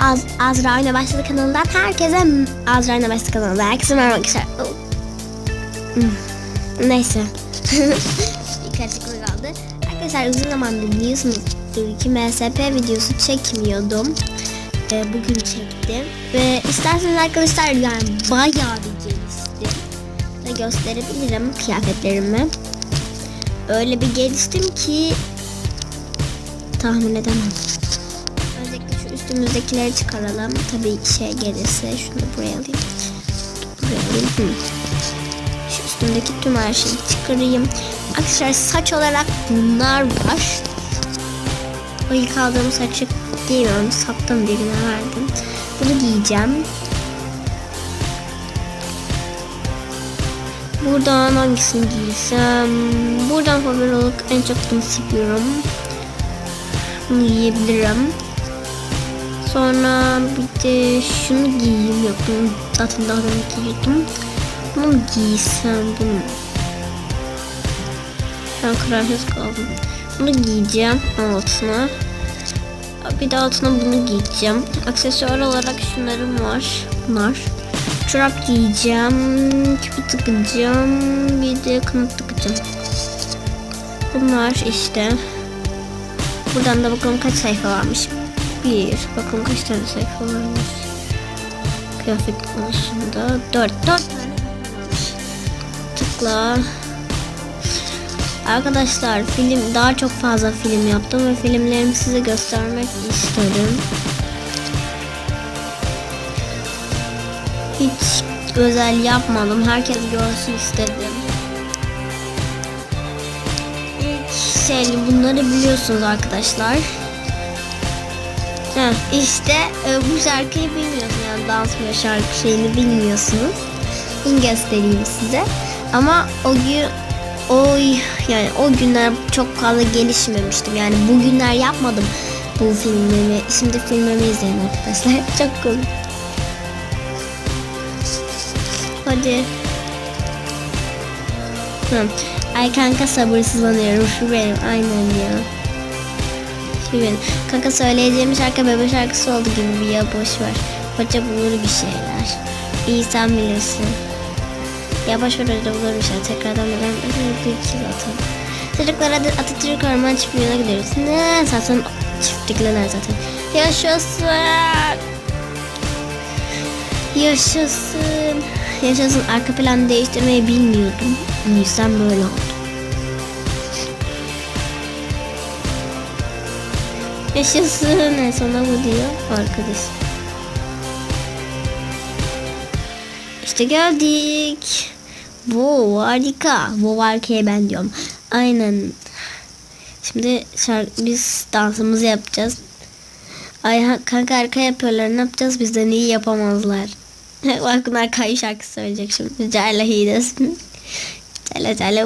Az, Azra ile başladı kanalından herkese Azra ile başladı kanalından herkese merhaba arkadaşlar. Oh. Hmm. Neyse. bir karışıklık oldu. Arkadaşlar uzun zamandır biliyorsunuzdur ki MSP videosu çekmiyordum. Ee, bugün çektim. Ve isterseniz arkadaşlar yani bayağı bir geliştim. Ve gösterebilirim kıyafetlerimi. Öyle bir geliştim ki tahmin edemem. Üstümüzdekileri çıkaralım. Tabii şey gelirse şunu buraya alayım. Buraya alayım. Hı. Şu üstümdeki tüm her şeyi çıkarayım. Arkadaşlar saç olarak bunlar var. O ilk aldığım saçı giymiyorum. Sattım birine verdim. Bunu giyeceğim. Buradan hangisini giysem? Buradan favori olarak en çok bunu seviyorum. Bunu giyebilirim. Sonra bir de şunu giyeyim. Yok bunu zaten daha önce giyiyordum. Bunu giysem bunu. Ben kararsız kaldım. Bunu giyeceğim altına. Bir de altına bunu giyeceğim. Aksesuar olarak şunlarım var. Bunlar. Çorap giyeceğim. Küpü takacağım. Bir de kanat takacağım. Bunlar işte. Buradan da bakalım kaç sayfa varmış. Bir. Bakalım kaç tane sayfa varmış. Kıyafet konusunda. Dört. Dört tane. Tıkla. Arkadaşlar film daha çok fazla film yaptım ve filmlerimi size göstermek istedim. Hiç özel yapmadım. Herkes görsün istedim. İlk şey bunları biliyorsunuz arkadaşlar. Heh, işte e, bu şarkıyı bilmiyorsunuz yani dans ve şarkı şeyini bilmiyorsunuz. Bunu göstereyim size. Ama o gün o yani o günler çok fazla gelişmemiştim. Yani bugünler yapmadım bu filmimi. Şimdi filmimi izleyin arkadaşlar. Çok komik. Hadi. Hı. Ay kanka sabırsızlanıyorum. Şu benim aynen ya. Benim. Kanka söyleyeceğim şarkı bebe şarkısı oldu gibi ya boş ver. Hoca bulur bir şeyler. İyi sen bilirsin. Ya boş ver hoca bulur bir şeyler. Tekrardan neden iki atalım. Çocuklar hadi Atatürk Orman Çiftliği'ne gidiyoruz. Ne zaten çiftlikler zaten. Yaşasın. Yaşasın. Yaşasın arka planı değiştirmeyi bilmiyordum. O yüzden böyle oldu. Yaşasın. En sona bu diyor arkadaş. İşte geldik. Bu harika. Bu harikaya ben diyorum. Aynen. Şimdi şarkı, biz dansımızı yapacağız. Ay kanka arka yapıyorlar ne yapacağız bizden iyi yapamazlar. Bak bunlar kayı şarkı söyleyecek şimdi. Cale hidesin. Cale cale.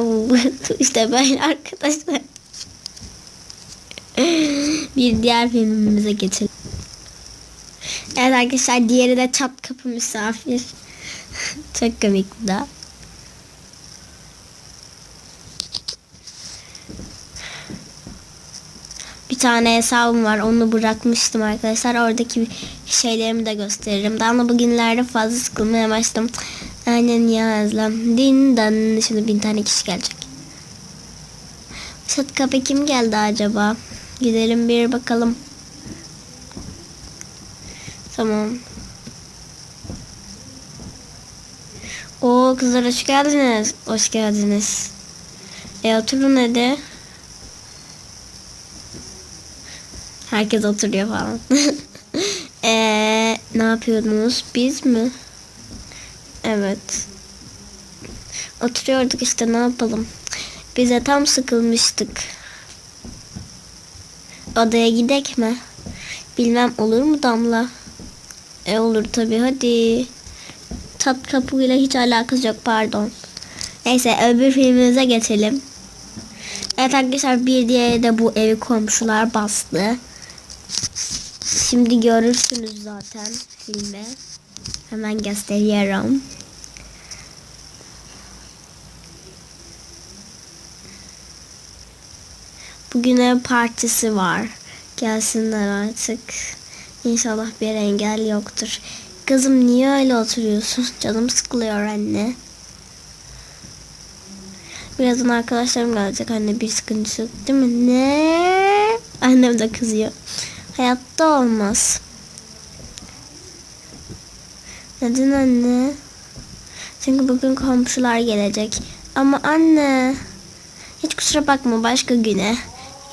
İşte böyle arkadaşlar. Bir diğer filmimize geçelim. Evet arkadaşlar diğeri de çat kapı misafir. Çok komik bu da. Bir tane hesabım var. Onu bırakmıştım arkadaşlar. Oradaki şeylerimi de gösteririm. Daha ama bugünlerde fazla sıkılmaya başladım. Aynen ya Özlem. Dindan. Şimdi bin tane kişi gelecek. Çat kapı kim geldi acaba? Gidelim bir bakalım. Tamam. Oo kızlar hoş geldiniz. Hoş geldiniz. E oturun hadi. Herkes oturuyor falan. Eee ne yapıyordunuz? Biz mi? Evet. Oturuyorduk işte ne yapalım. Bize tam sıkılmıştık. Odaya gidek mi? Bilmem olur mu Damla? E olur tabi hadi. Tat kapıyla hiç alakası yok pardon. Neyse öbür filmimize geçelim. Evet arkadaşlar bir diğeri de bu evi komşular bastı. Şimdi görürsünüz zaten filmi. Hemen gösteriyorum. Bugün ev partisi var. Gelsinler artık. İnşallah bir engel yoktur. Kızım niye öyle oturuyorsun? Canım sıkılıyor anne. Birazdan arkadaşlarım gelecek anne bir sıkıntı yok değil mi? Ne? Annem de kızıyor. Hayatta olmaz. Neden anne? Çünkü bugün komşular gelecek. Ama anne. Hiç kusura bakma başka güne.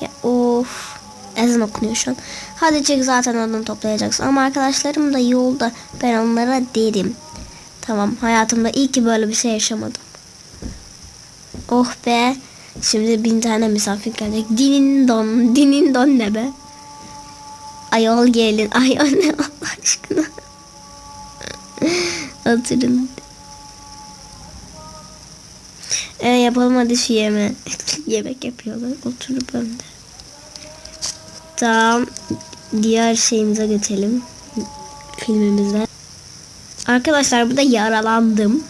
Ya of. Ezan okunuyor şu an. Hadi çık zaten onu toplayacaksın. Ama arkadaşlarım da yolda. Ben onlara derim. Tamam hayatımda iyi ki böyle bir şey yaşamadım. Oh be. Şimdi bin tane misafir gelecek. Dinin don. Dinin don ne be? Ayol gelin. Ay anne Allah aşkına. Oturun. Ee, yapalım hadi şu yeme. Yemek yapıyorlar. Oturup önde. Tamam. Diğer şeyimize geçelim. Filmimize. Arkadaşlar burada yaralandım.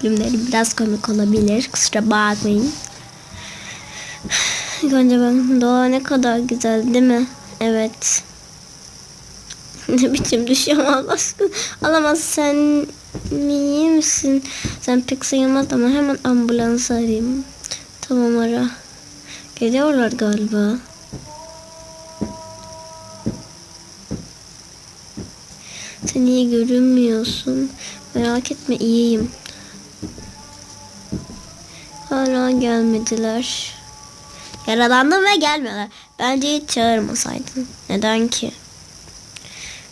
Filmleri biraz komik olabilir. Kusura bakmayın. Önce ben doğa ne kadar güzel değil mi? Evet. ne biçim düşüyorum Allah aşkına. Alamaz sen iyi misin? Sen pek sayılmaz ama hemen ambulans arayayım. Tamam ara. Geliyorlar galiba. Sen iyi görünmüyorsun. Merak etme iyiyim. Hala gelmediler. Yaralandım ve gelmiyorlar. Bence hiç çağırmasaydın. Neden ki?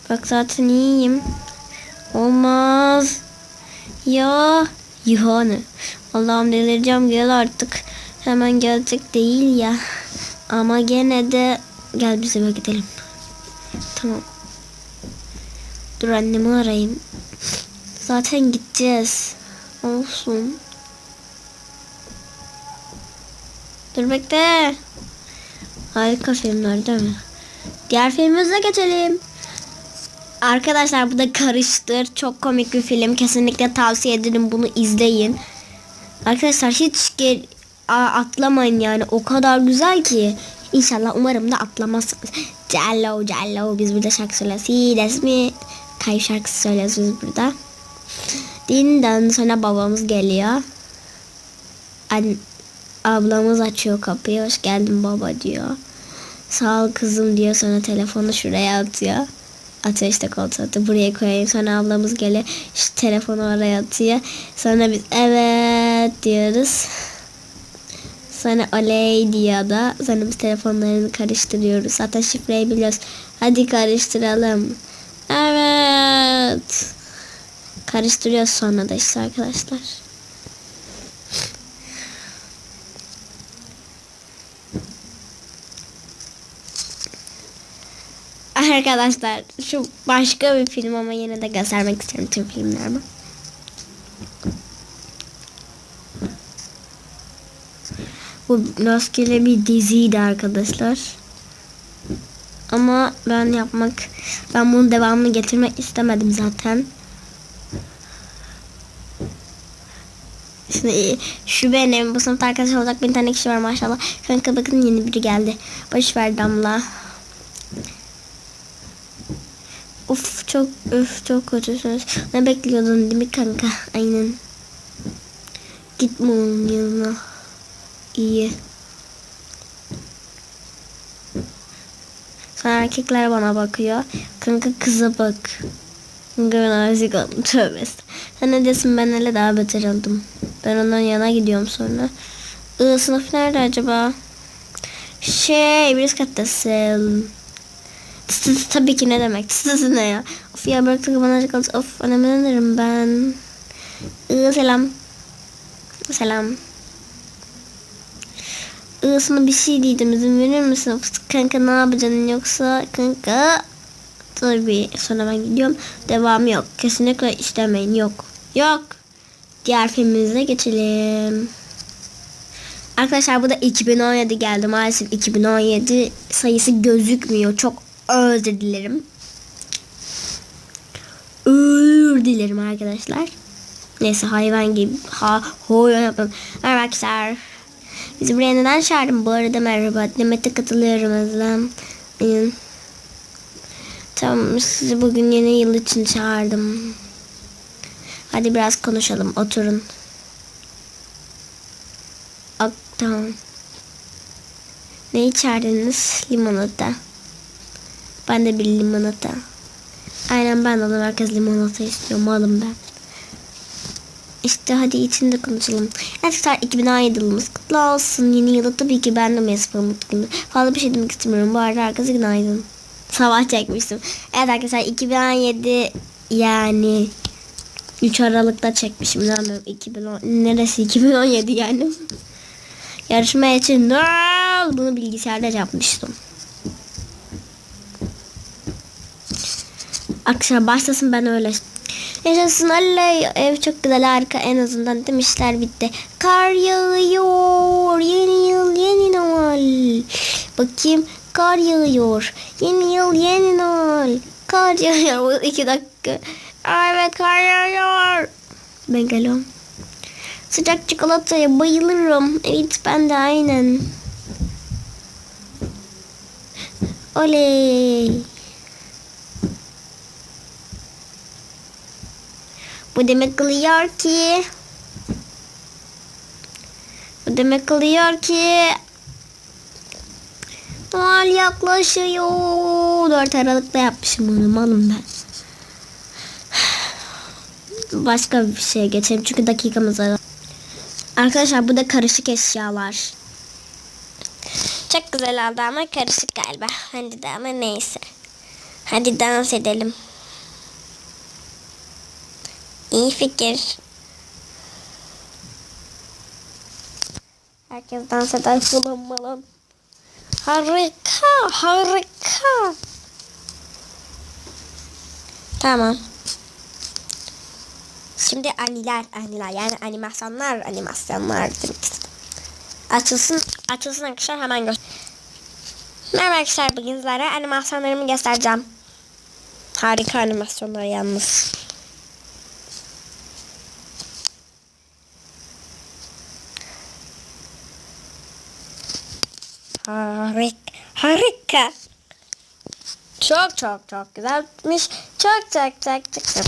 Bak zaten iyiyim. Olmaz. Ya. Yani. Allah'ım delireceğim gel artık. Hemen gelecek değil ya. Ama gene de gel bize gidelim. Tamam. Dur annemi arayayım. Zaten gideceğiz. Olsun. Dur bekle. Harika filmler değil mi? Diğer filmimize geçelim. Arkadaşlar bu da Karıştır. Çok komik bir film. Kesinlikle tavsiye ederim bunu izleyin. Arkadaşlar hiç atlamayın yani. O kadar güzel ki. İnşallah umarım da atlamazsınız. Cello cello biz burada şarkı söylüyoruz. Hides Kayıp şarkısı söylüyoruz burada. Dinden sonra babamız geliyor. An ablamız açıyor kapıyı. Hoş geldin baba diyor. Sağ ol kızım diyor. Sonra telefonu şuraya atıyor. Atıyor işte koltuğa atıyor. Buraya koyayım. Sonra ablamız geliyor. İşte telefonu oraya atıyor. Sonra biz evet diyoruz. Sonra oley diyor da. Sonra biz telefonlarını karıştırıyoruz. Zaten şifreyi biliyoruz. Hadi karıştıralım. Evet. Karıştırıyoruz sonra da işte arkadaşlar. Arkadaşlar şu başka bir film ama yine de göstermek istiyorum tüm filmlerimi. Bu rastgele bir diziydi arkadaşlar. Ama ben yapmak, ben bunun devamını getirmek istemedim zaten. Şimdi şu benim, bu sınıfta arkadaş olacak bir tane kişi var maşallah. Kanka bakın yeni biri geldi. Boş ver Damla. Of çok öf çok kötüsünüz. Ne bekliyordun değil mi kanka? Aynen. Gitme onun yanına. İyi. Sonra erkekler bana bakıyor. Kanka kıza bak. Kanka ben aşık oldum. Tövbe. Sen ne diyorsun ben öyle daha beter oldum. Ben ondan yana gidiyorum sonra. I sınıf nerede acaba? Şey bir kattasın. Tıs tabii ki ne demek? Tıs ne ya? Of ya bıraktık bana acık olsun. Of anneme ne derim ben? I selam. Selam. Sana bir şey diyeceğim izin verir misin? Kanka ne yapacaksın yoksa kanka tabii sonra ben gidiyorum. Devam yok. Kesinlikle istemeyin. Yok. Yok. Diğer filmimize geçelim. Arkadaşlar bu da 2017 geldi. Maalesef 2017 sayısı gözükmüyor. Çok özür dilerim. Özür dilerim arkadaşlar. Neyse hayvan gibi. Ha, hoy yapalım. Arkadaşlar. Bizi buraya neden çağırdın? Bu arada merhaba. Demet'e katılıyorum Özlem. Aynen. Tamam sizi bugün yeni yıl için çağırdım. Hadi biraz konuşalım. Oturun. Ak, tamam. Ne içerdiniz? Limonata. Ben de bir limonata. Aynen ben de. Herkes limonata istiyor. Malım ben. İşte hadi içinde konuşalım. Arkadaşlar 2017 yılımız kutlu olsun. Yeni yılda tabii ki ben de Mesut'a mutluyum. Fazla bir şey demek istemiyorum. Bu arada herkese günaydın. Sabah çekmiştim. Evet arkadaşlar 2017 yani 3 Aralık'ta çekmişim. İnanmıyorum 2010 neresi 2017 yani. Yarışma için bunu bilgisayarda yapmıştım. Akşam başlasın ben öyle. Yaşasın Allah ev çok güzel harika en azından demişler bitti. Kar yağıyor yeni yıl yeni Noel. Bakayım kar yağıyor yeni yıl yeni Noel. Kar yağıyor Bu iki dakika. Ay be kar yağıyor. Ben geliyorum. Sıcak çikolataya bayılırım. Evet ben de aynen. Oley. Bu demek oluyor ki bu demek oluyor ki Noel yaklaşıyor. 4 Aralık'ta yapmışım bunu malum ben. Başka bir şeye geçelim çünkü dakikamız var. Arkadaşlar bu da karışık eşyalar. Çok güzel oldu ama karışık galiba. Hadi de ama neyse. Hadi dans edelim. İyi fikir. Herkes dans eder falan falan. Harika, harika. Tamam. Şimdi aniler, aniler yani animasyonlar, animasyonlar demek. Açılsın, açılsın arkadaşlar hemen göster. Merhaba arkadaşlar bugün sizlere animasyonlarımı göstereceğim. Harika animasyonlar yalnız. Harika. Harika. Çok çok çok güzelmiş. Çok çok çok çok.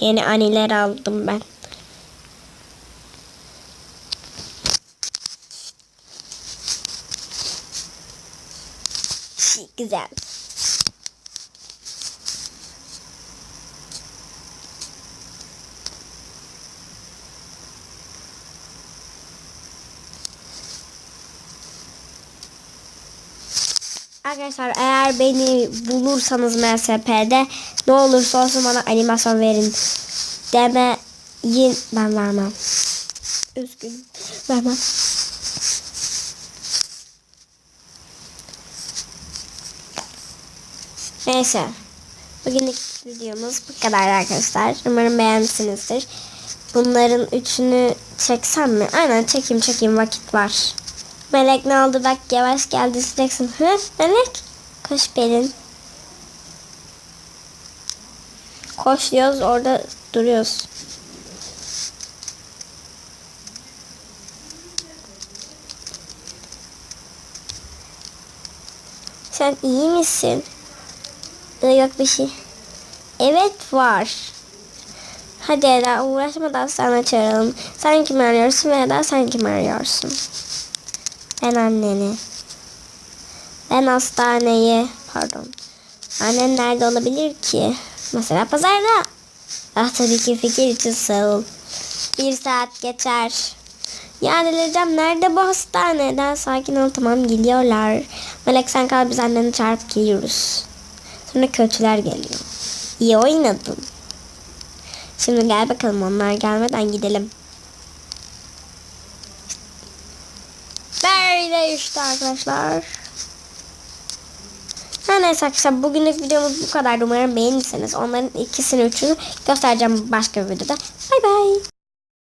Yeni aniler aldım ben. Güzel. Arkadaşlar eğer beni bulursanız MSP'de ne olursa olsun bana animasyon verin demeyin ben vermem. Üzgünüm. Vermem. Neyse. Bugünlük videomuz bu kadar arkadaşlar. Umarım beğenmişsinizdir. Bunların üçünü çeksem mi? Aynen çekeyim çekeyim vakit var. Melek ne oldu bak yavaş geldi sıcaksın. Hı Melek? Koş Pelin. Koş diyoruz orada duruyoruz. Sen iyi misin? Yok bir şey. Evet var. Hadi Eda uğraşmadan sana çağıralım. Sen kimi arıyorsun ve Eda sen kimi arıyorsun? Ben anneni. Ben hastaneye. Pardon. Annen nerede olabilir ki? Mesela pazarda. Ah tabii ki fikir için sağ ol. Bir saat geçer. Ya delireceğim. Nerede bu hastane? Daha sakin ol tamam geliyorlar. Melek sen kal biz anneni çağırıp geliyoruz. Sonra kötüler geliyor. İyi oynadın. Şimdi gel bakalım onlar gelmeden gidelim. Böyle işte arkadaşlar. Her neyse arkadaşlar bugünlük videomuz bu kadar. Umarım beğenirseniz onların ikisini üçünü göstereceğim başka bir videoda. Bay bay.